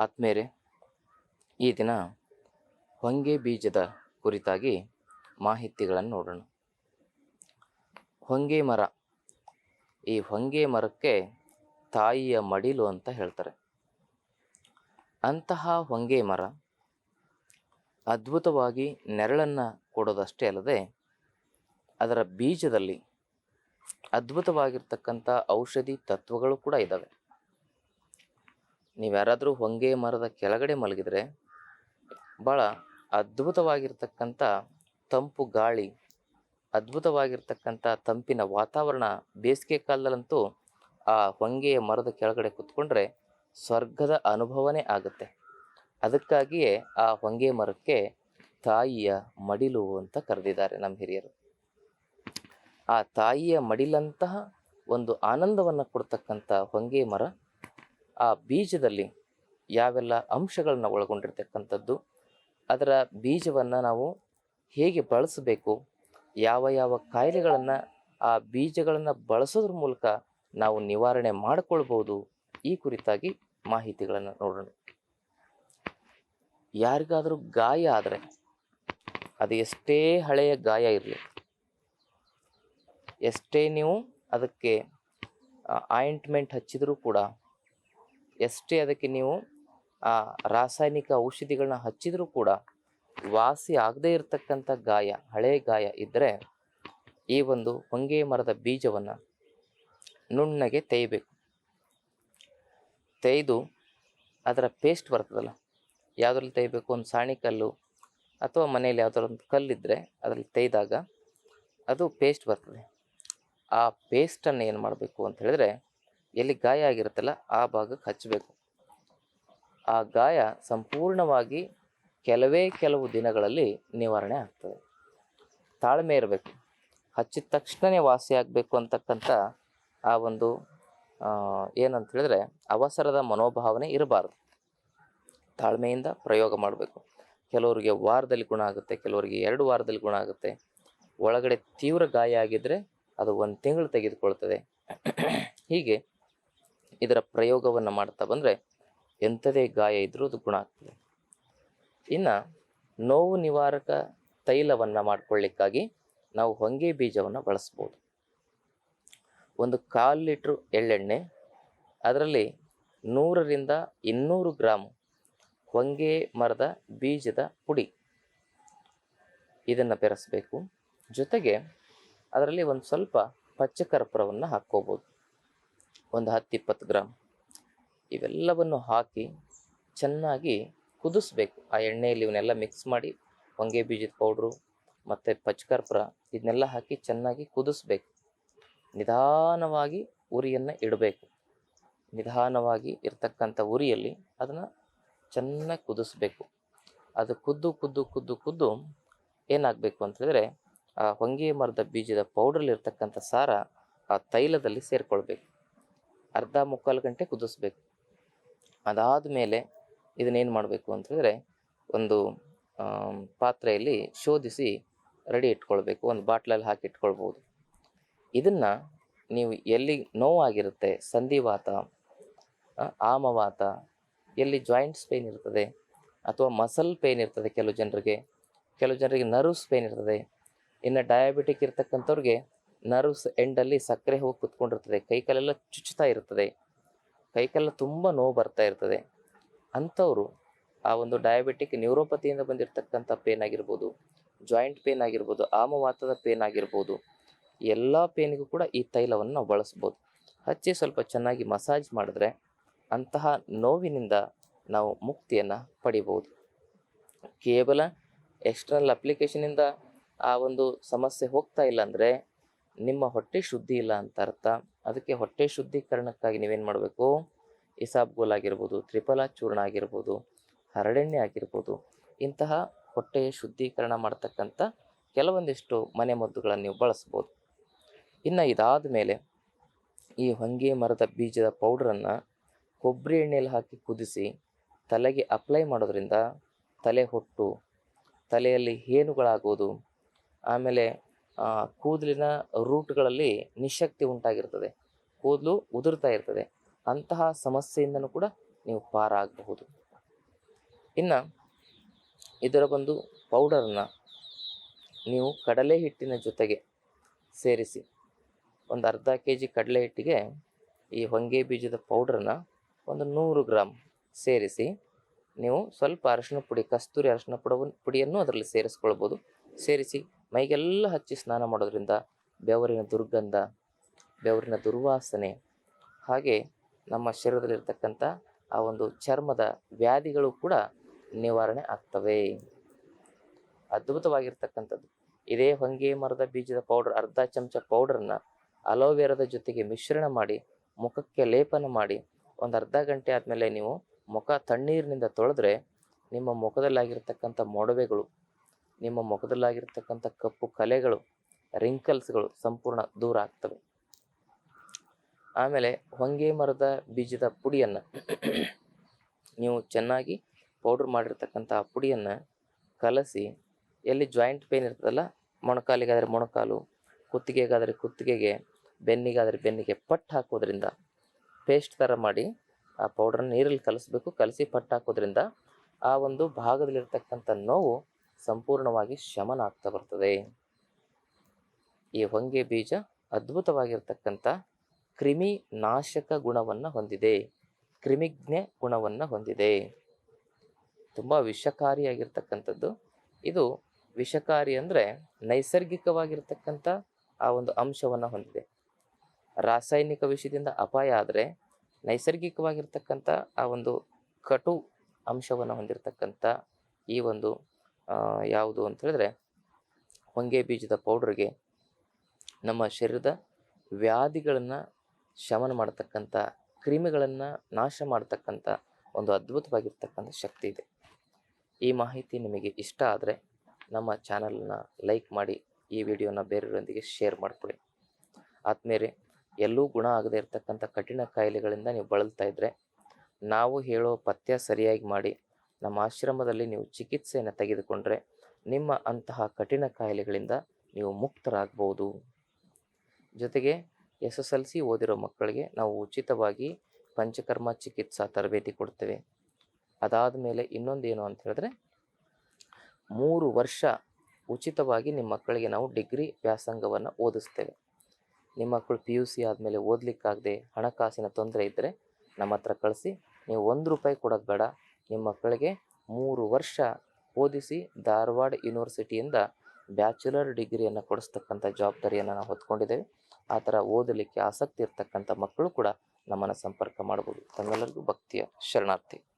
ಆತ್ಮೇರೆ, ಈ ದಿನ ಹೊಂಗೆ ಬೀಜದ ಕುರಿತಾಗಿ ಮಾಹಿತಿಗಳನ್ನು ನೋಡೋಣ. ಹೊಂಗೆ ಮರ, ಈ ಹೊಂಗೆ ಮರಕ್ಕೆ ತಾಯಿಯ ಮಡಿಲು ಅಂತ ಹೇಳ್ತಾರೆ. ಅಂತಹ ಹೊಂಗೆ ಮರ ಅದ್ಭುತವಾಗಿ ನೆರಳನ್ನು ಕೊಡೋದಷ್ಟೇ ಅಲ್ಲದೆ, ಅದರ ಬೀಜದಲ್ಲಿ ಅದ್ಭುತವಾಗಿರ್ತಕ್ಕಂಥ ಔಷಧಿ ತತ್ವಗಳು ಕೂಡ ಇದ್ದಾವೆ ನೀವು ಯಾರಾದರೂ ಹೊಂಗೆ ಮರದ ಕೆಳಗಡೆ ಮಲಗಿದರೆ ಭಾಳ ಅದ್ಭುತವಾಗಿರ್ತಕ್ಕಂಥ ತಂಪು ಗಾಳಿ, ಅದ್ಭುತವಾಗಿರ್ತಕ್ಕಂಥ ತಂಪಿನ ವಾತಾವರಣ ಬೇಸಿಗೆ ಕಾಲದಲ್ಲಂತೂ ಆ ಹೊಂಗೆಯ ಮರದ ಕೆಳಗಡೆ ಕುತ್ಕೊಂಡ್ರೆ ಸ್ವರ್ಗದ ಅನುಭವನೇ ಆಗುತ್ತೆ. ಅದಕ್ಕಾಗಿಯೇ ಆ ಹೊಂಗೆ ಮರಕ್ಕೆ ತಾಯಿಯ ಮಡಿಲು ಅಂತ ಕರೆದಿದ್ದಾರೆ ನಮ್ಮ ಹಿರಿಯರು. ಆ ತಾಯಿಯ ಮಡಿಲಂತಹ ಒಂದು ಆನಂದವನ್ನು ಕೊಡ್ತಕ್ಕಂಥ ಹೊಂಗೆ ಮರ ಆ ಬೀಜದಲ್ಲಿ ಯಾವೆಲ್ಲ ಅಂಶಗಳನ್ನ ಒಳಗೊಂಡಿರ್ತಕ್ಕಂಥದ್ದು, ಅದರ ಬೀಜವನ್ನು ನಾವು ಹೇಗೆ ಬಳಸಬೇಕು, ಯಾವ ಯಾವ ಕಾಯಿಲೆಗಳನ್ನು ಆ ಬೀಜಗಳನ್ನು ಬಳಸೋದ್ರ ಮೂಲಕ ನಾವು ನಿವಾರಣೆ ಮಾಡಿಕೊಳ್ಬೋದು, ಈ ಕುರಿತಾಗಿ ಮಾಹಿತಿಗಳನ್ನು ನೋಡೋಣ. ಯಾರಿಗಾದರೂ ಗಾಯ ಆದರೆ ಅದು ಎಷ್ಟೇ ಹಳೆಯ ಗಾಯ ಇರಲಿ, ಎಷ್ಟೇ ನೀವು ಅದಕ್ಕೆ ಆಯಿಂಟ್ಮೆಂಟ್ ಹಚ್ಚಿದರೂ ಕೂಡ ಎಷ್ಟೇ ಅದಕ್ಕೆ ನೀವು, ಆ ರಾಸಾಯನಿಕ ಔಷಧಿಗಳನ್ನ ಹಚ್ಚಿದರೂ ಕೂಡ ವಾಸಿ ಆಗದೇ ಇರತಕ್ಕಂಥ ಗಾಯ, ಹಳೆ ಗಾಯ ಇದ್ದರೆ ಈ ಒಂದು ಹೊಂಗೆ ಮರದ ಬೀಜವನ್ನು ನುಣ್ಣಗೆ ತೇಯಬೇಕು ತೆಯ್ದು ಅದರ ಪೇಸ್ಟ್ ಬರ್ತದಲ್ಲ, ಯಾವುದ್ರಲ್ಲಿ ತೆಯ್ಬೇಕು ಒಂದು ಸಾಣಿಕಲ್ಲು ಅಥವಾ ಮನೆಯಲ್ಲಿ ಯಾವುದಾದ್ರು ಒಂದು ಕಲ್ಲಿದ್ದರೆ ಅದರಲ್ಲಿ ತೆಯ್ದಾಗ ಅದು ಪೇಸ್ಟ್ ಬರ್ತದೆ. ಆ ಪೇಸ್ಟನ್ನು ಏನು ಮಾಡಬೇಕು ಅಂತ ಹೇಳಿದ್ರೆ ಎಲ್ಲಿ ಗಾಯ ಆಗಿರುತ್ತಲ್ಲ ಆ ಭಾಗಕ್ಕೆ ಹಚ್ಚಬೇಕು. ಆ ಗಾಯ ಸಂಪೂರ್ಣವಾಗಿ ಕೆಲವೇ ಕೆಲವು ದಿನಗಳಲ್ಲಿ ನಿವಾರಣೆ ಆಗ್ತದೆ. ತಾಳ್ಮೆ ಇರಬೇಕು. ಹಚ್ಚಿದ ತಕ್ಷಣವೇ ವಾಸಿ ಆಗಬೇಕು ಅಂತಕ್ಕಂಥ ಆ ಒಂದು ಏನಂತ ಹೇಳಿದ್ರೆ ಅವಸರದ ಮನೋಭಾವನೆ ಇರಬಾರ್ದು. ತಾಳ್ಮೆಯಿಂದ ಪ್ರಯೋಗ ಮಾಡಬೇಕು. ಕೆಲವರಿಗೆ ವಾರದಲ್ಲಿ ಗುಣ ಆಗುತ್ತೆ, ಕೆಲವರಿಗೆ ಎರಡು ವಾರದಲ್ಲಿ ಗುಣ ಆಗುತ್ತೆ. ಒಳಗಡೆ ತೀವ್ರ ಗಾಯ ಆಗಿದ್ದರೆ ಅದು ಒಂದು ತಿಂಗಳು ತೆಗೆದುಕೊಳ್ತದೆ. ಹೀಗೆ ಇದರ ಪ್ರಯೋಗವನ್ನು ಮಾಡ್ತಾ ಬಂದರೆ ಎಂಥದೇ ಗಾಯ ಇದ್ದರೂ ಅದು ಗುಣ ಆಗ್ತದೆ. ಇನ್ನು ನೋವು ನಿವಾರಕ ತೈಲವನ್ನು ಮಾಡಿಕೊಳ್ಳಿಕ್ಕಾಗಿ ನಾವು ಹೊಂಗೆ ಬೀಜವನ್ನು ಬಳಸ್ಬೋದು. ಒಂದು ಕಾಲು ಲೀಟ್ರ್ ಎಳ್ಳೆಣ್ಣೆ, ಅದರಲ್ಲಿ ನೂರರಿಂದ ಇನ್ನೂರು ಗ್ರಾಮ್ ಹೊಂಗೆ ಮರದ ಬೀಜದ ಪುಡಿ ಇದನ್ನು ಬೆರೆಸಬೇಕು. ಜೊತೆಗೆ ಅದರಲ್ಲಿ ಒಂದು ಸ್ವಲ್ಪ ಪಚ್ಚಕರ್ಪೂರವನ್ನು ಹಾಕ್ಕೋಬೋದು. ಒಂದು ಹತ್ತು ಇಪ್ಪತ್ತು ಗ್ರಾಮ್ ಇವೆಲ್ಲವನ್ನು ಹಾಕಿ ಚೆನ್ನಾಗಿ ಕುದಿಸ್ಬೇಕು. ಆ ಎಣ್ಣೆಯಲ್ಲಿ ಇವನ್ನೆಲ್ಲ ಮಿಕ್ಸ್ ಮಾಡಿ ಹೊಂಗೆ ಬೀಜದ ಪೌಡ್ರು ಮತ್ತು ಪಚ್ಕರ್ಪುರ ಇದನ್ನೆಲ್ಲ ಹಾಕಿ ಚೆನ್ನಾಗಿ ಕುದಿಸ್ಬೇಕು. ನಿಧಾನವಾಗಿ ಉರಿಯನ್ನು ಇಡಬೇಕು. ನಿಧಾನವಾಗಿ ಇರ್ತಕ್ಕಂಥ ಉರಿಯಲ್ಲಿ ಅದನ್ನು ಚೆನ್ನಾಗಿ ಕುದಿಸ್ಬೇಕು. ಅದು ಕುದ್ದು ಕುದ್ದು ಕುದ್ದು ಕುದ್ದು ಏನಾಗಬೇಕು ಅಂತಂದರೆ ಆ ಹೊಂಗೆ ಮರದ ಬೀಜದ ಪೌಡ್ರಲ್ಲಿರ್ತಕ್ಕಂಥ ಸಾರ ಆ ತೈಲದಲ್ಲಿ ಸೇರಿಕೊಳ್ಬೇಕು. ಅರ್ಧ ಮುಕ್ಕಾಲು ಗಂಟೆ ಕುದಿಸ್ಬೇಕು. ಅದಾದ ಮೇಲೆ ಇದನ್ನೇನು ಮಾಡಬೇಕು ಅಂತಂದರೆ ಒಂದು ಪಾತ್ರೆಯಲ್ಲಿ ಶೋಧಿಸಿ ರೆಡಿ ಇಟ್ಕೊಳ್ಬೇಕು. ಒಂದು ಬಾಟ್ಲಲ್ಲಿ ಹಾಕಿ ಇಟ್ಕೊಳ್ಬೋದು. ಇದನ್ನು ನೀವು ಎಲ್ಲಿ ನೋವಾಗಿರುತ್ತೆ, ಸಂಧಿವಾತ ಆಮವಾತ, ಎಲ್ಲಿ ಜಾಯಿಂಟ್ಸ್ ಪೇನ್ ಇರ್ತದೆ, ಅಥವಾ ಮಸಲ್ ಪೇನ್ ಇರ್ತದೆ ಕೆಲವು ಜನರಿಗೆ ಕೆಲವು ಜನರಿಗೆ ನರ್ವ್ಸ್ ಪೇನ್ ಇರ್ತದೆ, ಇನ್ನು ಡಯಾಬಿಟಿಕ್ ಇರ್ತಕ್ಕಂಥವ್ರಿಗೆ ನರ್ವ್ಸ್ ಎಂಡಲ್ಲಿ ಸಕ್ಕರೆ ಹೋಗಿ ಕುತ್ಕೊಂಡಿರ್ತದೆ. ಕೈಕಾಲೆಲ್ಲ ಚುಚ್ಚುತ್ತಾ ಇರ್ತದೆ. ಕೈಕಾಲೆಲ್ಲ ತುಂಬ ನೋವು ಬರ್ತಾ ಇರ್ತದೆ. ಅಂಥವರು ಆ ಒಂದು ಡಯಾಬಿಟಿಕ್ ನ್ಯೂರೋಪತಿಯಿಂದ ಬಂದಿರತಕ್ಕಂಥ ಪೇನ್ ಆಗಿರ್ಬೋದು ಜಾಯಿಂಟ್ ಪೇನ್ ಆಗಿರ್ಬೋದು, ಆಮವಾತದ ಪೇನ್ ಆಗಿರ್ಬೋದು, ಎಲ್ಲ ಪೇನಿಗೂ ಕೂಡ ಈ ತೈಲವನ್ನು ನಾವು ಬಳಸ್ಬೋದು. ಹಚ್ಚಿ ಸ್ವಲ್ಪ ಚೆನ್ನಾಗಿ ಮಸಾಜ್ ಮಾಡಿದ್ರೆ ಅಂತಹ ನೋವಿನಿಂದ ನಾವು ಮುಕ್ತಿಯನ್ನು ಪಡಿಬೋದು. ಕೇವಲ ಎಕ್ಸ್ಟರ್ನಲ್ ಅಪ್ಲಿಕೇಶನಿಂದ ಆ ಒಂದು ಸಮಸ್ಯೆ ಹೋಗ್ತಾ ಇಲ್ಲ ಅಂದರೆ ನಿಮ್ಮ ಹೊಟ್ಟೆ ಶುದ್ಧಿ ಇಲ್ಲ ಅಂತ ಅರ್ಥ. ಅದಕ್ಕೆ ಹೊಟ್ಟೆ ಶುದ್ಧೀಕರಣಕ್ಕಾಗಿ ನೀವೇನು ಮಾಡಬೇಕು? ಇಸಾಬ್ಗೋಲ್ ಆಗಿರ್ಬೋದು, ತ್ರಿಫಲ ಚೂರ್ಣ ಆಗಿರ್ಬೋದು ಹರಡೆಣ್ಣೆ ಆಗಿರ್ಬೋದು, ಇಂತಹ ಹೊಟ್ಟೆಯ ಶುದ್ಧೀಕರಣ ಮಾಡ್ತಕ್ಕಂಥ ಕೆಲವೊಂದಿಷ್ಟು ಮನೆಮದ್ದುಗಳನ್ನು ನೀವು ಬಳಸ್ಬೋದು. ಇನ್ನು ಇದಾದ ಮೇಲೆ ಈ ಹೊಂಗೆ ಮರದ ಬೀಜದ ಪೌಡ್ರನ್ನು ಕೊಬ್ಬರಿ ಎಣ್ಣೆಯಲ್ಲಿ ಹಾಕಿ ಕುದಿಸಿ ತಲೆಗೆ ಅಪ್ಲೈ ಮಾಡೋದ್ರಿಂದ ತಲೆ ಹೊಟ್ಟು, ತಲೆಯಲ್ಲಿ ಹೇನುಗಳಾಗೋದು, ಆಮೇಲೆ ಕೂದಲಿನ ರೂಟ್ಗಳಲ್ಲಿ ನಿಶಕ್ತಿ ಉಂಟಾಗಿರ್ತದೆ. ಕೂದಲು ಉದುರ್ತಾ ಇರ್ತದೆ. ಅಂತಹ ಸಮಸ್ಯೆಯಿಂದನೂ ಕೂಡ ನೀವು ಪಾರಾಗಬಹುದು. ಇನ್ನು ಇದರ ಒಂದು ಪೌಡರನ್ನ ನೀವು ಕಡಲೆ ಹಿಟ್ಟಿನ ಜೊತೆಗೆ ಸೇರಿಸಿ, ಒಂದು ಅರ್ಧ ಕೆ ಜಿ ಕಡಲೆ ಹಿಟ್ಟಿಗೆ ಈ ಹೊಂಗೆ ಬೀಜದ ಪೌಡ್ರನ್ನ ಒಂದು ನೂರು ಗ್ರಾಮ್ ಸೇರಿಸಿ, ನೀವು ಸ್ವಲ್ಪ ಅರಶಿನ ಪುಡಿ, ಕಸ್ತೂರಿ ಅರಶಿನ ಪುಡವನ್ನು, ಪುಡಿಯನ್ನು ಅದರಲ್ಲಿ ಸೇರಿಸ್ಕೊಳ್ಬೋದು. ಸೇರಿಸಿ ಮೈಗೆಲ್ಲ ಹಚ್ಚಿ ಸ್ನಾನ ಮಾಡೋದ್ರಿಂದ ಬೆವರಿನ ದುರ್ಗಂಧ, ಬೆವರಿನ ದುರ್ವಾಸನೆ, ಹಾಗೆ ನಮ್ಮ ಶರೀರದಲ್ಲಿರ್ತಕ್ಕಂಥ ಆ ಒಂದು ಚರ್ಮದ ವ್ಯಾಧಿಗಳು ಕೂಡ ನಿವಾರಣೆ ಆಗ್ತವೆ. ಅದ್ಭುತವಾಗಿರ್ತಕ್ಕಂಥದ್ದು. ಇದೇ ಹೊಂಗೆ ಮರದ ಬೀಜದ ಪೌಡರ್, ಅರ್ಧ ಚಮಚ ಪೌಡರ್ನ ಅಲೋವೆರಾದ ಜೊತೆಗೆ ಮಿಶ್ರಣ ಮಾಡಿ, ಮುಖಕ್ಕೆ ಲೇಪನ ಮಾಡಿ, ಒಂದು ಅರ್ಧ ಗಂಟೆ ಆದಮೇಲೆ ನೀವು ಮುಖ ತಣ್ಣೀರಿನಿಂದ ತೊಳೆದ್ರೆ ನಿಮ್ಮ ಮುಖದಲ್ಲಾಗಿರ್ತಕ್ಕಂಥ ಮೊಡವೆಗಳು ನಿಮ್ಮ ಮುಖದಲ್ಲಾಗಿರ್ತಕ್ಕಂಥ ಕಪ್ಪು ಕಲೆಗಳು ರಿಂಕಲ್ಸ್ಗಳು ಸಂಪೂರ್ಣ ದೂರ ಆಗ್ತವೆ. ಆಮೇಲೆ ಹೊಂಗೆ ಮರದ ಬೀಜದ ಪುಡಿಯನ್ನು ನೀವು ಚೆನ್ನಾಗಿ ಪೌಡ್ರ್ ಮಾಡಿರ್ತಕ್ಕಂಥ ಆ ಪುಡಿಯನ್ನು ಕಲಸಿ, ಎಲ್ಲಿ ಜಾಯಿಂಟ್ ಪೇನ್ ಇರ್ತದಲ್ಲ, ಮೊಣಕಾಲಿಗಾದರೆ ಮೊಣಕಾಲು, ಕುತ್ತಿಗೆಗಾದರೆ ಕುತ್ತಿಗೆಗೆ, ಬೆನ್ನಿಗಾದರೆ ಬೆನ್ನಿಗೆ ಪಟ್ಟು ಹಾಕೋದ್ರಿಂದ ಪೇಸ್ಟ್ ಥರ ಮಾಡಿ ಆ ಪೌಡ್ರನ್ನ ನೀರಲ್ಲಿ ಕಲಿಸ್ಬೇಕು. ಕಲಸಿ ಪಟ್ಟು ಹಾಕೋದ್ರಿಂದ ಆ ಒಂದು ಭಾಗದಲ್ಲಿರ್ತಕ್ಕಂಥ ನೋವು ಸಂಪೂರ್ಣವಾಗಿ ಶಮನ ಆಗ್ತಾ ಬರ್ತದೆ. ಈ ಹೊಂಗೆ ಬೀಜ ಅದ್ಭುತವಾಗಿರ್ತಕ್ಕಂಥ ಕ್ರಿಮಿ ನಾಶಕ ಗುಣವನ್ನು ಹೊಂದಿದೆ. ಕ್ರಿಮಿಜ್ಞ ಗುಣವನ್ನು ಹೊಂದಿದೆ. ತುಂಬ ವಿಷಕಾರಿಯಾಗಿರ್ತಕ್ಕಂಥದ್ದು. ಇದು ವಿಷಕಾರಿ ಅಂದರೆ ನೈಸರ್ಗಿಕವಾಗಿರ್ತಕ್ಕಂಥ ಆ ಒಂದು ಅಂಶವನ್ನು ಹೊಂದಿದೆ. ರಾಸಾಯನಿಕ ವಿಷಯದಿಂದ ಅಪಾಯ ಆದರೆ ನೈಸರ್ಗಿಕವಾಗಿರ್ತಕ್ಕಂಥ ಆ ಒಂದು ಕಟು ಅಂಶವನ್ನು ಹೊಂದಿರತಕ್ಕಂಥ ಈ ಒಂದು ಯಾವುದು ಅಂತ ಹೇಳಿದ್ರೆ ಹೊಂಗೆ ಬೀಜದ ಪೌಡ್ರಿಗೆ ನಮ್ಮ ಶರೀರದ ವ್ಯಾಧಿಗಳನ್ನು ಶಮನ ಮಾಡತಕ್ಕಂಥ, ಕ್ರಿಮಿಗಳನ್ನು ನಾಶ ಮಾಡತಕ್ಕಂಥ ಒಂದು ಅದ್ಭುತವಾಗಿರ್ತಕ್ಕಂಥ ಶಕ್ತಿ ಇದೆ. ಈ ಮಾಹಿತಿ ನಿಮಗೆ ಇಷ್ಟ ಆದರೆ ನಮ್ಮ ಚಾನಲನ್ನು ಲೈಕ್ ಮಾಡಿ, ಈ ವಿಡಿಯೋನ ಬೇರೆಯವರೊಂದಿಗೆ ಶೇರ್ ಮಾಡಿಕೊಡಿ ಆದಮೇಲೆ ಎಲ್ಲೂ ಗುಣ ಆಗದೇ ಇರತಕ್ಕಂಥ ಕಠಿಣ ಕಾಯಿಲೆಗಳಿಂದ ನೀವು ಬಳಲ್ತಾ ಇದ್ದರೆ ನಾವು ಹೇಳೋ ಪಥ್ಯ ಸರಿಯಾಗಿ ಮಾಡಿ ನಮ್ಮ ಆಶ್ರಮದಲ್ಲಿ ನೀವು ಚಿಕಿತ್ಸೆಯನ್ನು ತೆಗೆದುಕೊಂಡ್ರೆ ನಿಮ್ಮ ಅಂತಹ ಕಠಿಣ ಕಾಯಿಲೆಗಳಿಂದ ನೀವು ಮುಕ್ತರಾಗಬಹುದು ಜೊತೆಗೆ ಎಸ್ ಎಸ್ ಎಲ್ ಸಿ ಓದಿರೋ ಮಕ್ಕಳಿಗೆ ನಾವು ಉಚಿತವಾಗಿ ಪಂಚಕರ್ಮ ಚಿಕಿತ್ಸಾ ತರಬೇತಿ ಕೊಡ್ತೇವೆ. ಅದಾದ ಮೇಲೆ ಇನ್ನೊಂದೇನು ಅಂತ ಹೇಳಿದ್ರೆ, ಮೂರು ವರ್ಷ ಉಚಿತವಾಗಿ ನಿಮ್ಮ ಮಕ್ಕಳಿಗೆ ನಾವು ಡಿಗ್ರಿ ವ್ಯಾಸಂಗವನ್ನು ಓದಿಸ್ತೇವೆ. ನಿಮ್ಮ ಮಕ್ಕಳು ಪಿ ಯು ಸಿ ಆದಮೇಲೆ ಓದಲಿಕ್ಕಾಗದೆ ಹಣಕಾಸಿನ ತೊಂದರೆ ಇದ್ದರೆ ನಮ್ಮ ಹತ್ರ ಕಳಿಸಿ, ನೀವು ಒಂದು ರೂಪಾಯಿ ಕೊಡೋದು ಬೇಡ ನಿಮ್ಮ ಮಕ್ಕಳಿಗೆ ಮೂರು ವರ್ಷ ಓದಿಸಿ ಧಾರವಾಡ ಯೂನಿವರ್ಸಿಟಿಯಿಂದ ಬ್ಯಾಚುಲರ್ ಡಿಗ್ರಿಯನ್ನು ಕೊಡಿಸ್ತಕ್ಕಂಥ ಜವಾಬ್ದಾರಿಯನ್ನು ನಾವು ಹೊತ್ಕೊಂಡಿದ್ದೇವೆ. ಆ ಥರ ಓದಲಿಕ್ಕೆ ಆಸಕ್ತಿ ಇರ್ತಕ್ಕಂಥ ಮಕ್ಕಳು ಕೂಡ ನಮ್ಮನ್ನು ಸಂಪರ್ಕ ಮಾಡ್ಬೋದು. ತಮ್ಮೆಲ್ಲರಿಗೂ ಭಕ್ತಿಯ ಶರಣಾರ್ಥಿ.